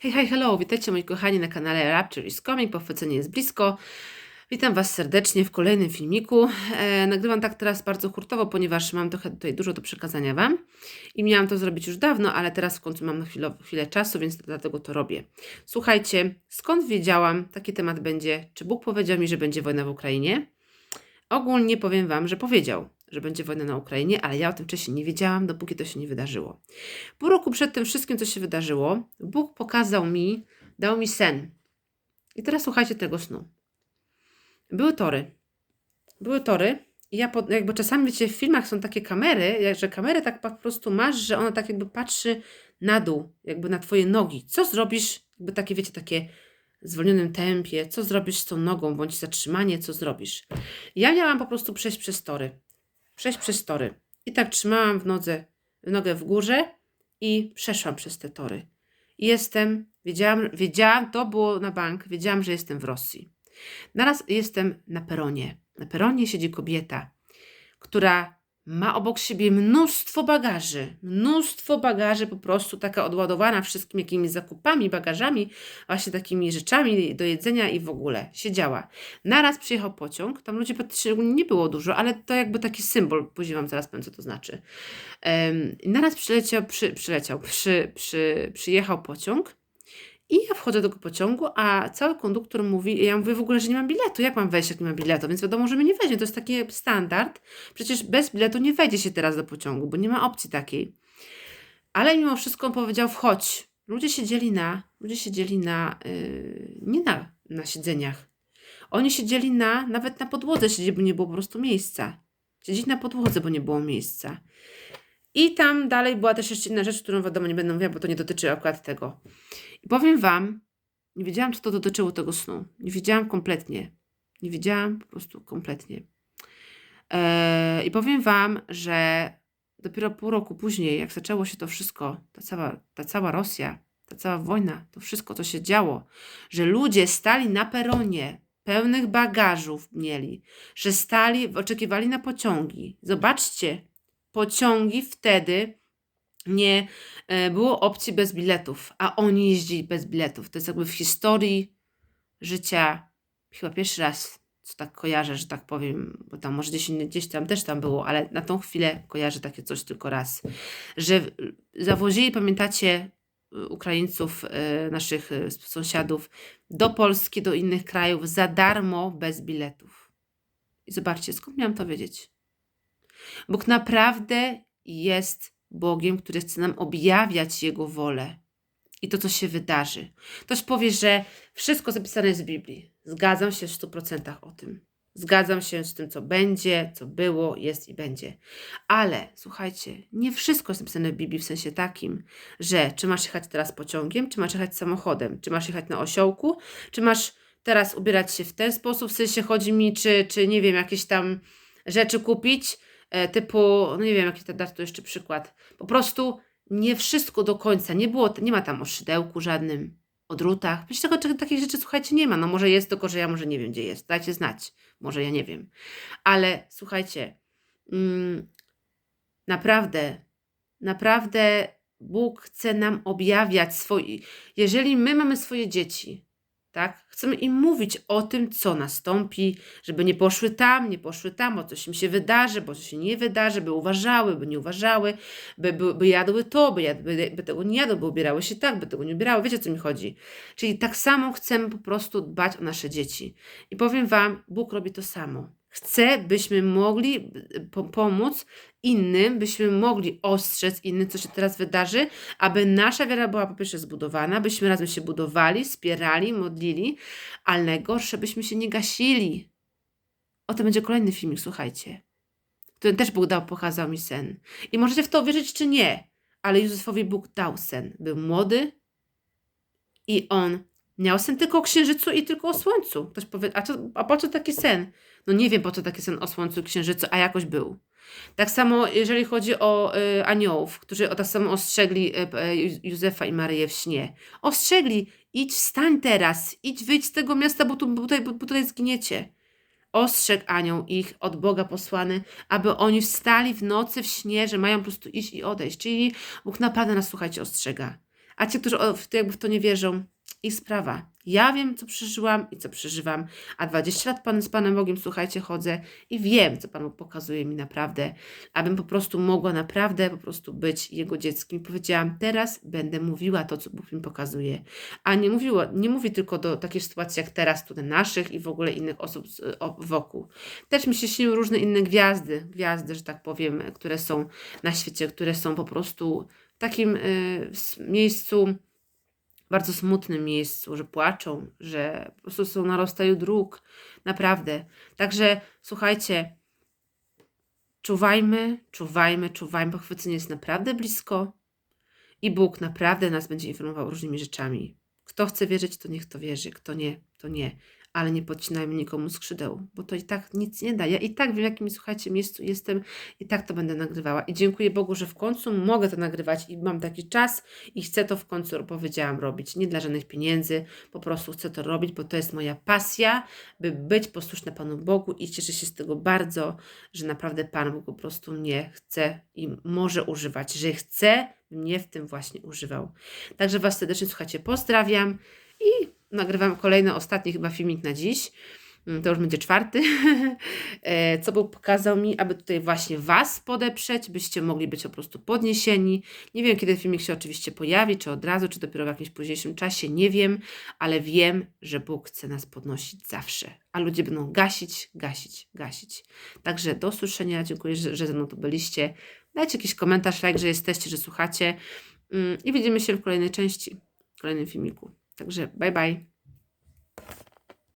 Hej, hej, hello, witajcie moi kochani na kanale Rapture is Coming, pochwycenie jest blisko. Witam Was serdecznie w kolejnym filmiku. E, nagrywam tak teraz bardzo hurtowo, ponieważ mam trochę tutaj dużo do przekazania Wam i miałam to zrobić już dawno, ale teraz w końcu mam na chwilę, chwilę czasu, więc dlatego to robię. Słuchajcie, skąd wiedziałam, taki temat będzie, czy Bóg powiedział mi, że będzie wojna w Ukrainie? Ogólnie powiem Wam, że powiedział, że będzie wojna na Ukrainie, ale ja o tym wcześniej nie wiedziałam, dopóki to się nie wydarzyło. Pół roku przed tym wszystkim, co się wydarzyło, Bóg pokazał mi, dał mi sen. I teraz słuchajcie tego snu. Były tory. Były tory i ja jakby czasami, wiecie, w filmach są takie kamery, że kamerę tak po prostu masz, że ona tak jakby patrzy na dół, jakby na twoje nogi. Co zrobisz, jakby takie, wiecie, takie w zwolnionym tempie, co zrobisz z tą nogą, bądź zatrzymanie, co zrobisz. Ja miałam po prostu przejść przez tory. Przejść przez tory. I tak trzymałam w nodze, nogę w górze i przeszłam przez te tory. I jestem, wiedziałam, wiedziałam, to było na bank, wiedziałam, że jestem w Rosji. Naraz jestem na peronie. Na peronie siedzi kobieta, która ma obok siebie mnóstwo bagaży. Mnóstwo bagaży, po prostu taka odładowana wszystkimi jakimiś zakupami, bagażami, właśnie takimi rzeczami do jedzenia i w ogóle. Siedziała. Naraz przyjechał pociąg, tam ludzi praktycznie nie było dużo, ale to jakby taki symbol, później wam zaraz powiem, co to znaczy. Um, naraz przyleciał, przy, przyleciał, przy, przy, przyjechał pociąg i ja wchodzę do tego pociągu, a cały konduktor mówi, ja mówię w ogóle, że nie mam biletu, jak mam wejść, jak nie mam biletu, więc wiadomo, że mnie nie weźmie, to jest taki standard, przecież bez biletu nie wejdzie się teraz do pociągu, bo nie ma opcji takiej. Ale mimo wszystko on powiedział, wchodź. Ludzie siedzieli na, ludzie siedzieli na, yy, nie na, na siedzeniach. Oni siedzieli na, nawet na podłodze siedzieli, bo nie było po prostu miejsca. Siedzieli na podłodze, bo nie było miejsca. I tam dalej była też jeszcze inna rzecz, którą wiadomo nie będę mówiła, bo to nie dotyczy akurat tego. I powiem Wam, nie wiedziałam, czy to dotyczyło tego snu. Nie wiedziałam kompletnie. Nie wiedziałam po prostu kompletnie. Eee, I powiem Wam, że dopiero pół roku później, jak zaczęło się to wszystko, ta cała, ta cała Rosja, ta cała wojna, to wszystko, co się działo, że ludzie stali na peronie, pełnych bagażów mieli, że stali, oczekiwali na pociągi. Zobaczcie, pociągi wtedy nie e, było opcji bez biletów, a oni jeździli bez biletów. To jest jakby w historii życia chyba pierwszy raz, co tak kojarzę, że tak powiem, bo tam może gdzieś, gdzieś tam też tam było, ale na tą chwilę kojarzę takie coś tylko raz, że zawozili, pamiętacie, y, Ukraińców, y, naszych y, sąsiadów do Polski, do innych krajów za darmo, bez biletów. I zobaczcie, skąd miałam to wiedzieć? Bóg naprawdę jest Bogiem, który chce nam objawiać Jego wolę i to, co się wydarzy. Ktoś powie, że wszystko zapisane jest w Biblii. Zgadzam się w 100% o tym. Zgadzam się z tym, co będzie, co było, jest i będzie. Ale słuchajcie, nie wszystko jest napisane w Biblii w sensie takim, że czy masz jechać teraz pociągiem, czy masz jechać samochodem, czy masz jechać na osiołku, czy masz teraz ubierać się w ten sposób. W sensie chodzi mi, czy, czy nie wiem, jakieś tam rzeczy kupić, typu, no nie wiem, jaki dać tu jeszcze przykład. Po prostu nie wszystko do końca, nie było, nie ma tam o szydełku żadnym, o drutach. Przecież tego, takich rzeczy, słuchajcie, nie ma. No może jest, tylko że ja może nie wiem, gdzie jest. Dajcie znać. Może ja nie wiem. Ale słuchajcie, mm, naprawdę, naprawdę Bóg chce nam objawiać swoje. Jeżeli my mamy swoje dzieci, tak, chcemy im mówić o tym, co nastąpi, żeby nie poszły tam, nie poszły tam, bo coś im się wydarzy, bo coś się nie wydarzy, by uważały, by nie uważały, by, by, by jadły to, by, by, by tego nie jadły, by ubierały się tak, by tego nie ubierały. Wiecie, o co mi chodzi? Czyli tak samo chcemy po prostu dbać o nasze dzieci. I powiem Wam, Bóg robi to samo. Chce, byśmy mogli y, po- pomóc innym, byśmy mogli ostrzec innym, co się teraz wydarzy, aby nasza wiara była po pierwsze zbudowana, byśmy razem się budowali, wspierali, modlili, ale najgorsze, byśmy się nie gasili. O tym będzie kolejny filmik, słuchajcie. Który też Bóg dał, pokazał mi sen. I możecie w to wierzyć czy nie, ale Józefowi Bóg dał sen. Był młody i on miał sen tylko o księżycu i tylko o słońcu. Ktoś powie, a, co, a po co taki sen? No nie wiem, po co taki sen o słońcu i księżycu, a jakoś był. Tak samo, jeżeli chodzi o y, aniołów, którzy o tak samo ostrzegli y, y, Józefa i Maryję w śnie. Ostrzegli, idź, wstań teraz, idź, wyjdź z tego miasta, bo, tu, bo, tutaj, bo tutaj zginiecie. Ostrzegł anioł ich od Boga posłany, aby oni wstali w nocy w śnie, że mają po prostu iść i odejść. Czyli Bóg naprawdę nas, słuchajcie, ostrzega. A ci, którzy w to jakby w to nie wierzą, ich sprawa. Ja wiem, co przeżyłam i co przeżywam, a 20 lat pan, z Panem Bogiem, słuchajcie, chodzę i wiem, co Pan pokazuje mi naprawdę, abym po prostu mogła naprawdę po prostu być Jego dzieckiem. Powiedziałam, teraz będę mówiła to, co Bóg mi pokazuje. A nie mówiła, nie mówi tylko do takich sytuacji jak teraz, tu naszych i w ogóle innych osób z, o, wokół. Też mi się śniły różne inne gwiazdy, gwiazdy, że tak powiem, które są na świecie, które są po prostu w takim y, miejscu, bardzo smutnym miejscu, że płaczą, że po prostu są na rozstaju dróg. Naprawdę. Także słuchajcie, czuwajmy, czuwajmy, czuwajmy, bo chwycenie jest naprawdę blisko i Bóg naprawdę nas będzie informował różnymi rzeczami. Kto chce wierzyć, to niech to wierzy, kto nie, to nie. Ale nie podcinajmy nikomu skrzydeł, bo to i tak nic nie da. Ja i tak wiem, w jakim, słuchajcie, miejscu jestem i tak to będę nagrywała. I dziękuję Bogu, że w końcu mogę to nagrywać i mam taki czas i chcę to w końcu, powiedziałam, robić. Nie dla żadnych pieniędzy, po prostu chcę to robić, bo to jest moja pasja, by być posłuszna Panu Bogu i cieszę się z tego bardzo, że naprawdę Pan Bóg po prostu mnie chce i może używać, że chce mnie w tym właśnie używał. Także Was serdecznie, słuchajcie, pozdrawiam nagrywam kolejny, ostatni chyba filmik na dziś. Mm, To już będzie czwarty. E, Co Bóg pokazał mi, aby tutaj właśnie Was podeprzeć, byście mogli być po prostu podniesieni. Nie wiem, kiedy filmik się oczywiście pojawi, czy od razu, czy dopiero w jakimś późniejszym czasie, nie wiem, ale wiem, że Bóg chce nas podnosić zawsze, a ludzie będą gasić, gasić, gasić. Także do usłyszenia, dziękuję, że, że ze mną tu byliście. Dajcie jakiś komentarz, like, że jesteście, że słuchacie Mm, i widzimy się w kolejnej części, w kolejnym filmiku. Także bye bye.